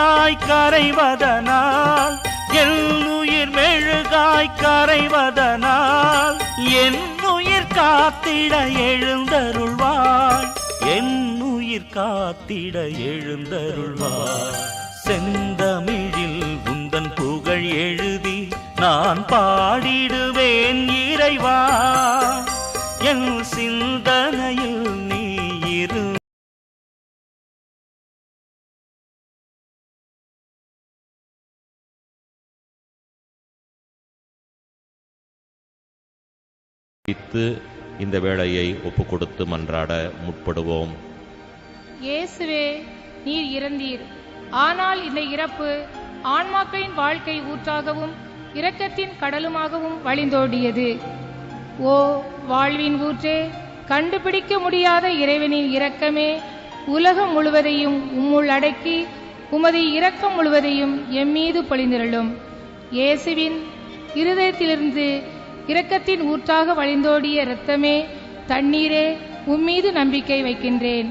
மெழுகாய் கரைவதனால் என் உயிர் மெழுகாய் கரைவதனால் என் உயிர் காத்திட எழுந்தருள்வாய் என் உயிர் காத்திட எழுந்தருள்வாய். செந்தமிழில் உந்தன் புகழ் எழுதி நான் பா வைத்து இந்த வேளையை ஒப்புக் கொடுத்து மன்றாட முற்படுவோம். இயேசுவே நீர் இறந்தீர். ஆனால் இந்த இறப்பு ஆன்மாக்களின் வாழ்க்கை ஊற்றாகவும் இரக்கத்தின் கடலுமாகவும் வழிந்தோடியது. ஓ வாழ்வின் ஊற்றே கண்டுபிடிக்க முடியாத இறைவனின் இரக்கமே உலகம் முழுவதையும் உம்முள் அடக்கி உமது இரக்கம் முழுவதையும் எம்மீது பொழிந்திரளும். இயேசுவின் இருதயத்திலிருந்து இரக்கத்தின் ஊற்றாக வழிந்தோடிய இரத்தமே தண்ணீரே உம்மீது நம்பிக்கை வைக்கின்றேன்.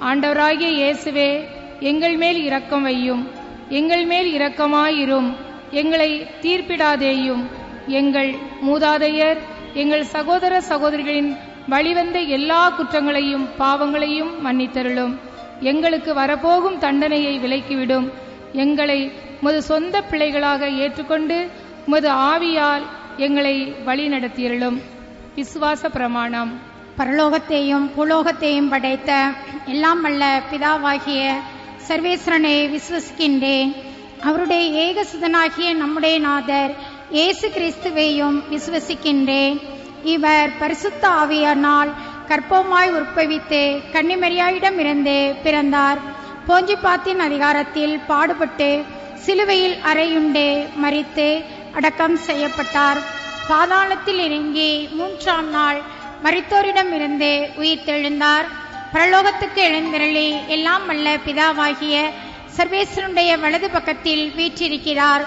ஆண்டவராகிய இயேசுவே எங்கள் மேல் இரக்கம் வையும். எங்கள் மேல் இரக்கமாயிரும். எங்களை தீர்ப்பிடாதேயும். எங்கள் மூதாதையர் எங்கள் சகோதர சகோதரிகளின் வழிவந்த எல்லா குற்றங்களையும் பாவங்களையும் மன்னித்தருளும். எங்களுக்கு வரப்போகும் தண்டனையை விலக்கிவிடும். எங்களை உமது சொந்த பிள்ளைகளாக ஏற்றுக்கொண்டு உமது ஆவியால் எங்களை வழி வழிநடத்தியருளும் விசுவாச பிரமாணம். பரலோகத்தையும் பூலோகத்தையும் படைத்த எல்லாம் வல்ல பிதாவாகிய சர்வேஸ்வரனை விசுவசிக்கின்றேன் அவருடைய ஏகசுதனாகிய நம்முடைய நாதர் இயேசு கிறிஸ்துவையும் விசுவசிக்கின்றேன் இவர் பரிசுத்த ஆவியானால் கற்பமாய் உற்பவித்து கன்னிமரியாயிடமிருந்து பிறந்தார். போஞ்சிபாத்தின் அதிகாரத்தில் பாடுபட்டு சிலுவையில் அறையுண்டு மறித்து அடக்கம் செய்யப்பட்டார். பாதாளத்தில் இறங்கி மூன்றாம் நாள் மரித்தோரிடமிருந்து உயிர்த்தெழுந்தார். பரலோகத்துக்கு எழுந்திரளி எல்லாம் அல்ல பிதாவாகிய சர்வேஸ்வருடைய வலது பக்கத்தில் வீற்றிருக்கிறார்.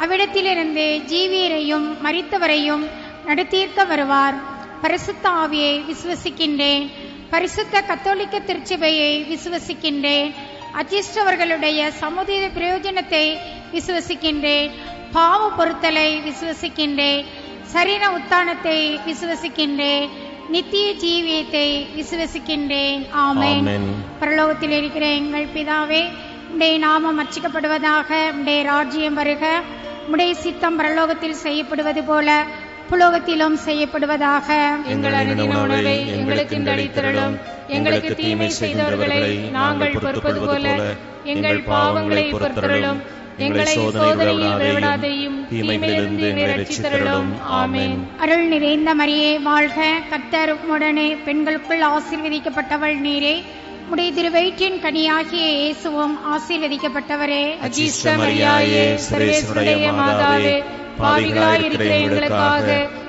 அவ்விடத்திலிருந்து ஜீவியரையும் மறித்தவரையும் நடத்தீர்க்க வருவார். பரிசுத்த ஆவியை விசுவசிக்கின்றேன். பரிசுத்த கத்தோலிக்க திருச்சபையை விசுவசிக்கின்றேன். அச்சிஷ்டவர்களுடைய சமுதீத பிரயோஜனத்தை விசுவசிக்கின்றேன். பாவ பொருத்தலை விசுவசிக்கின்றேன் சரீர உத்தானத்தை விசுவசிக்கின்றேன் நித்திய ஜீவியத்தை விசுவசிக்கின்றேன் ஆமென். பரலோகத்தில் இருக்கிற எங்கள் பிதாவே உடைய நாமம் அர்ச்சிக்கப்படுவதாக உடைய ராஜ்யம் வருக. உடைய சித்தம் பரலோகத்தில் செய்யப்படுவது போல புலோகத்திலும் செய்யப்படுவதாக. எங்கள் அனுதின உணவை எங்களுக்கு அளித்தருளும் எங்களுக்கு தீமை செய்தவர்களை நாங்கள் பொறுப்பது போல எங்கள் பாவங்களை பொறுத்தருளும். எங்களை சோதனையில் விளைவிடாதையும் தீமையிலிருந்து எங்களை ரட்சித்தருளும். ஆமென். அருள் நிறைந்த மரியே வாழ்க கர்த்தர் உடனே பெண்களுக்குள் ஆசீர்வதிக்கப்பட்டவள் நீரே. உடைய திருவயிற்றின் கனியாகிய இயேசுவும் ஆசீர்வதிக்கப்பட்டவரே. அஜிஷ்ட மரியாயே சர்வேஸ்வருடைய மாதாவே பாவிகளாய் இருக்கிற எங்களுக்காக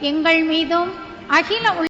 எங்கள் மீதும் அகில